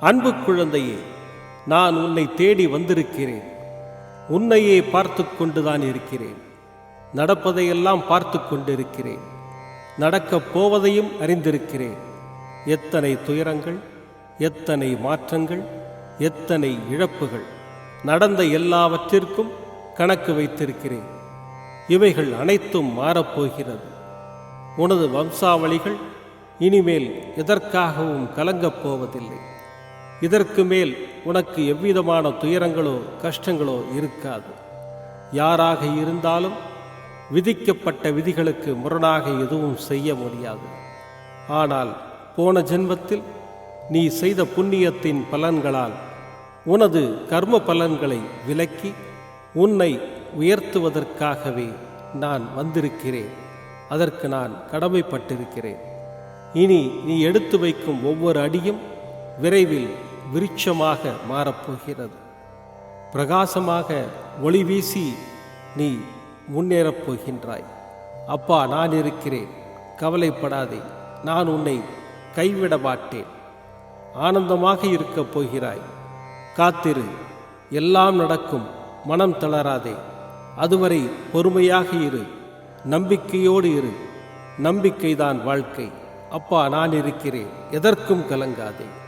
அன்பு குழந்தையே நான் உன்னை தேடி வந்திருக்கிறேன். உன்னையே பார்த்து கொண்டுதான் இருக்கிறேன். நடப்பதையெல்லாம் பார்த்து கொண்டிருக்கிறேன். நடக்கப் போவதையும் அறிந்திருக்கிறேன். எத்தனை துயரங்கள் எத்தனை மாற்றங்கள் எத்தனை இழப்புகள். நடந்த எல்லாவற்றிற்கும் கணக்கு வைத்திருக்கிறேன். இவைகள் அனைத்தும் மாறப்போகிறது. உனது வம்சாவளிகள் இனிமேல் எதற்காகவும் கலங்கப் போவதில்லை. இதற்கு மேல் உனக்கு எவ்விதமான துயரங்களோ கஷ்டங்களோ இருக்காது. யாராக இருந்தாலும் விதிக்கப்பட்ட விதிகளுக்கு முரணாக எதுவும் செய்ய முடியாது. ஆனால் போன ஜென்மத்தில் நீ செய்த புண்ணியத்தின் பலன்களால் உனது கர்ம பலன்களை விலக்கி உன்னை உயர்த்துவதற்காகவே நான் வந்திருக்கிறேன். அதற்கு நான் கடமைப்பட்டிருக்கிறேன். இனி நீ எடுத்து வைக்கும் ஒவ்வொரு அடியும் விரைவில் விருட்சமாக மாறப்போகிறது. பிரகாசமாக ஒளி வீசி நீ முன்னேறப் போகின்றாய். அப்பா நான் இருக்கிறேன். கவலைப்படாதே. நான் உன்னை கைவிட மாட்டேன். ஆனந்தமாக இருக்கப் போகிறாய். காத்திரு. எல்லாம் நடக்கும். மனம் தளராதே. அதுவரை பொறுமையாக இரு. நம்பிக்கையோடு இரு. நம்பிக்கைதான் வாழ்க்கை. அப்பா நான் இருக்கிறேன். எதற்கும் கலங்காதே.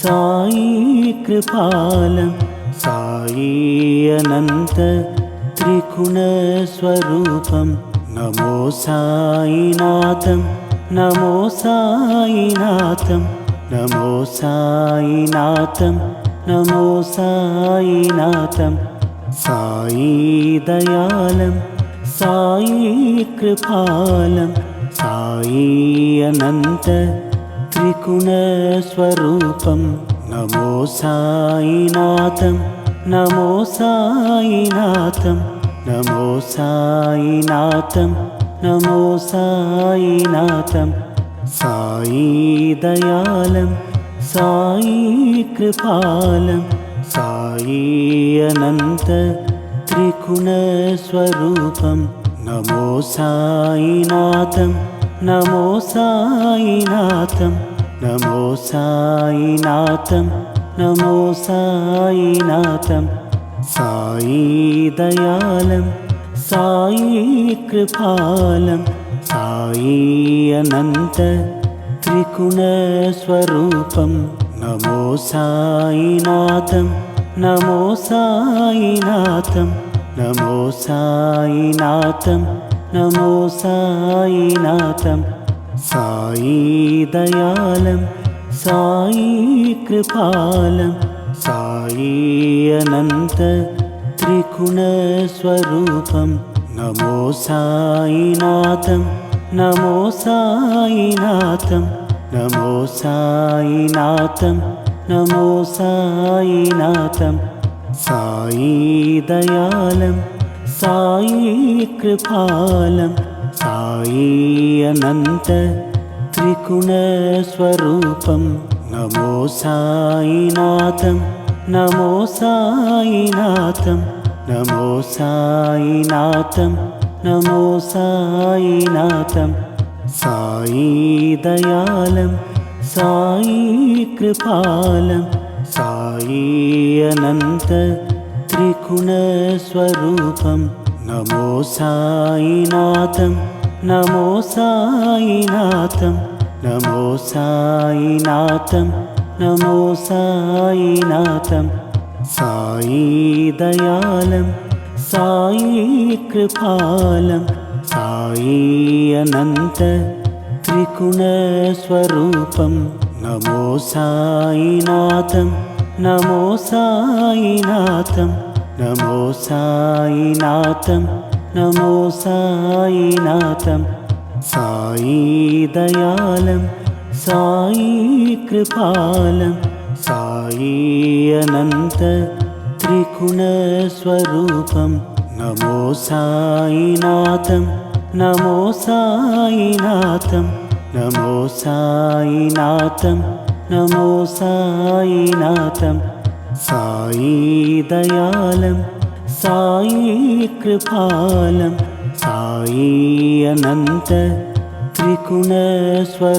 సాయి కృపాలం సాయి అనంత త్రిగుణ స్వరూపం నమో సాయినాథం నమో సాయినాథం నమో సాయినాథం నమో సాయినాథం సాయి దయాళం సాయి కృపాలం సాయి అనంత త్రిగుణ స్వరూపం నమో సాయినాథం నమో సాయినాథం నమో సాయినాథం నమో సాయినాథం. సాయి దయాళం సాయి కృపాలం సాయి అనంత త్రిగుణ స్వరూపం నమో సాయినాథం. నమో సాయినాథం నమో సాయినాథం. సాయి దయాళం సాయి కృపాలం. సాయి అనంత త్రిగుణస్వరూపం నమో సాయినాథం నమో సాయినాథం. నమో సాయినాథం నమో సాయినాథం. സായി ദയാലം സായി കൃപാലം സായി അനന്ത त्रिगुणस्वरूपं नमो साईनाथं नमो साईनाथं नमो साईनाथं नमो साईनाथं साई दयालं साई कृपालम् కృపాలం సాయి అనంత త్రిగుణ స్వరూపం. నమో సాయినాథం నమో సాయినాథం నమో సాయినాథం నమో సాయినాథం. సాయి దయాళం సాయి కృపాలం సాయి అనంత త్రిగుణ స్వరూపం. నమో సాయినాథం నమో సాయినాథం నమో సాయినాథం నమో సాయినాథం. సాయి దయాళం సాయి కృపాలం సాయి అనంత త్రిగుణ స్వరూపం. నమో సాయినాథం నమో సాయినాథం నమో సాయినాథం నమో సాయినాథం. సాయి దయాళం సాయి కృపాలం. సాయి అనంత త్రిగుణ స్వరూపం. నమో సాయినాథం. నమో సాయినాథం నమో సాయినాథం. സായി ദയാലം സായി കൃപാലം സായി അനന്ത त्रिगुणस्वरूपं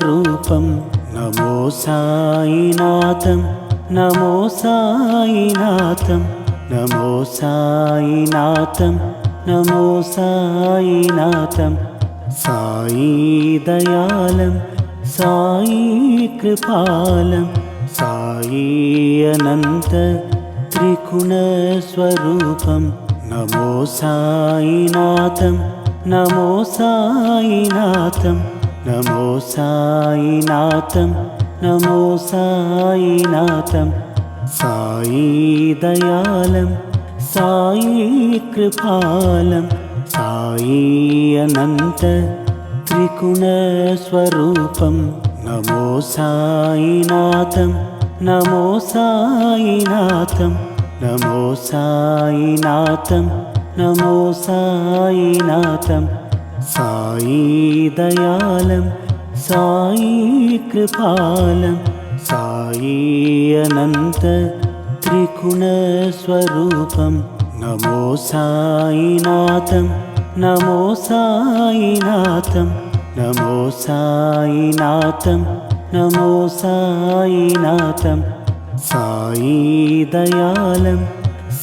नमो सायिनाथं नमो सायिनाथं नमो सायिनाथं नमो सायिनाथं साई दयालं साई कृपालम् దయాళం సాయి కృపాలం సాయి అనంత త్రిగుణ స్వరూపం. నమో సాయినాథం నమో సాయినాథం నమో సాయినాథం నమో సాయినాథం. సాయి దయాళం సాయి కృపాలం నమో సాయినాథం నమో సాయినాథం నమో సాయినాథం. సాయి దయాళం సాయి కృపాలం సాయి అనంత త్రిగుణ నమో సాయినాథం నమో సాయినాథం నమో നമോ സായിനാഥം. സായി ദയാലം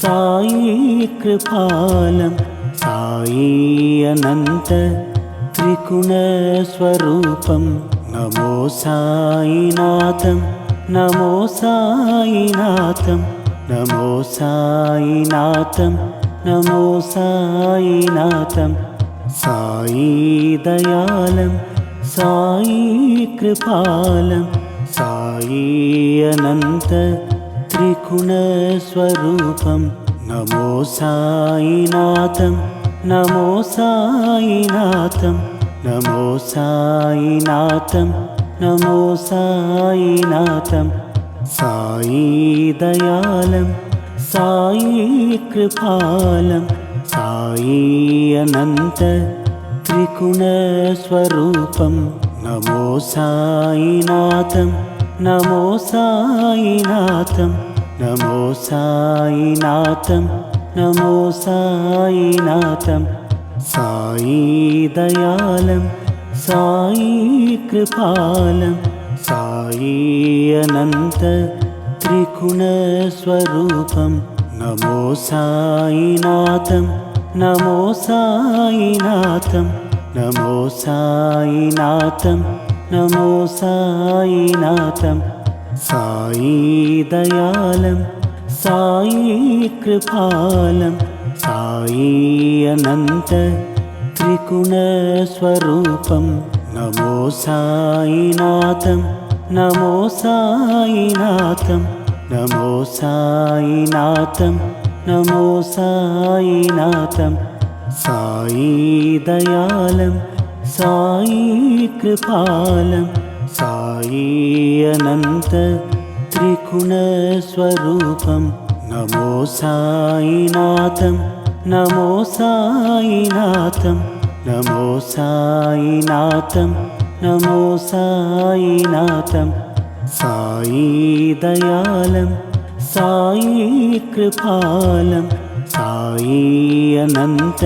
സായി കൃപാലം സായി അനന്ത ത്രിഗുണസ്വരൂപം. നമോ സായിനാഥം നമോ സായിനാഥം നമോ സായിനാഥം നമോ സായിനാഥം. സായി ദയാലം साई कृपालं साई अनन्त त्रिगुणस्वरूपं नमो साईनाथं नमो साईनाथं नमो साईनाथं नमो साईनाथं साई दयालं साई कृपालं साई अनन्त त्रिगुणस्वरूपं नमो सायिनाथं नमो सायिनाथं नमो सायिनाथं नमो सायिनाथं सायि दयालं सायि कृपालं सायि अनन्त त्रिगुणस्वरूपं नमो सायिनाथं नमो सायिनाथं నమో సాయినాథం నమో సాయినాథం. సాయి దయాళం సాయి కృపాలం. సాయి అనంత త్రిగుణస్వరూపం నమో సాయినాథం నమో సాయినాథం. నమో సాయినాథం నమో సాయినాథం. സായി ദയാലം സായി കൃപാലം സായി അനന്ത त्रिगुणस्वरूपं नमो साईनाथं नमो साईनाथं नमो साईनाथं नमो साईनाथं साई दयालं साई कृपालम् సాయి అనంత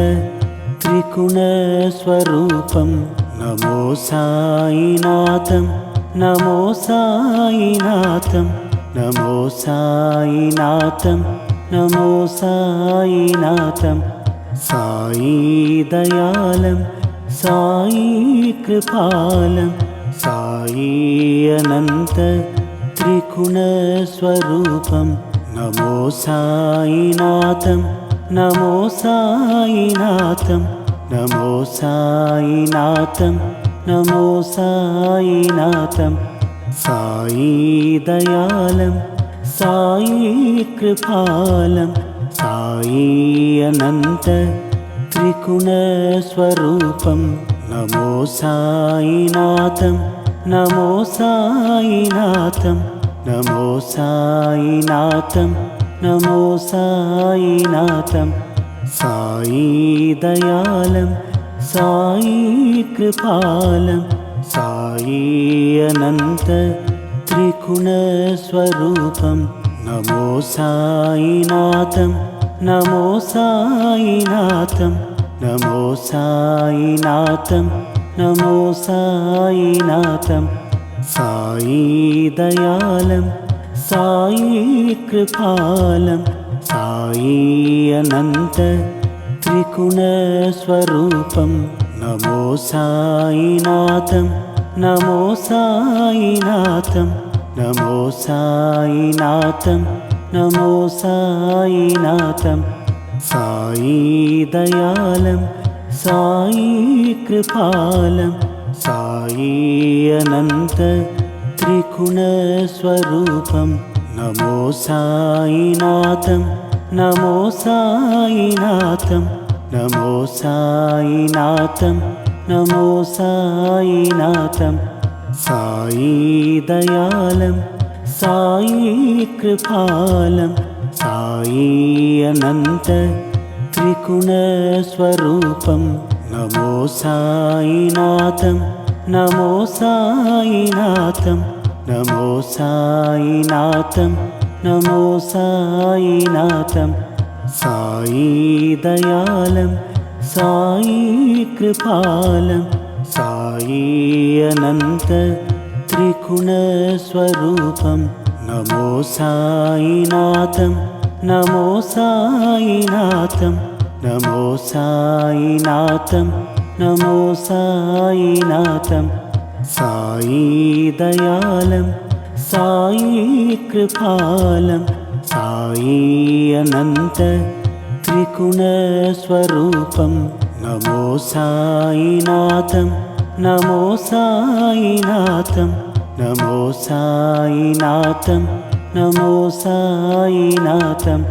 త్రిగుణస్వరూపం నమో సాయినాథం నమో సాయినాథం నమో సాయినాథం నమో సాయినాథం. సాయి దయాళం సాయి కృపాలం. సాయి అనంత త్రిగుణస్వరూపం నమో సాయినాథం నమో సాయినాథం నమో సాయినాథం నమో సాయినాథం. సాయి దయాళం సాయి కృపాలం సాయి అనంత త్రిగుణస్వరూపం నమో సాయినాథం నమో సాయినాథం నమో సాయినాథం నమో సాయినాథం. సాయి దయాళం సాయి కృపాలం. సాయి అనంత త్రిగుణస్వరూపం నమో సాయినాథం నమో సాయినాథం. నమో సాయినాథం నమో సాయినాథం. സായി ദയാലം സായി കൃപാലം സായി അനന്ത त्रिगुणस्वरूपं नमो साईनाथं नमो साईनाथं नमो साईनाथं नमो साईनाथं साई दयालं साई कृपालम् సాయి అనంత త్రిగుణస్వరూపం నమో సాయినాథం నమో సాయినాథం నమో సాయినాథం నమో సాయినాథం సాయి దయాళం సాయి కృపాలం సాయి అనంత త్రిగుణస్వరూపం నమో సాయినాథం నమో సాయినాథం నమో సాయినాథం నమో సాయినాథం సాయి దయాళం సాయి కృపాలం సాయి అనంత త్రిగుణ స్వరూపం. నమో సాయినాథం నమో సాయినాథం నమో നമോ സായിനാഥം സായി ദയാലം സായി കൃപാലം സായി അനന്ത त्रिगुणस्वरूपं नमो साईनाथं नमो साईनाथं नमो साईनाथं नमो साईनाथं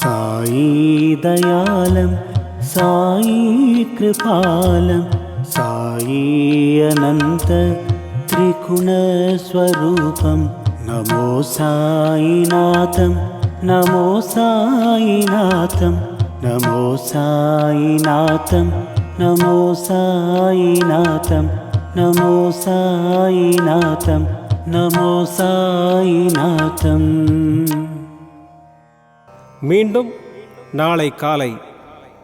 साई दयालं साई कृपालं साई अनन्त त्रिगुणस्वरूपं नमो साईनाथं नमो साईनाथं नमो साईनाथं नमो साईनाथं नमो साईनाथं നമോ சாயிநாதம் மீண்டும் நாளை காலை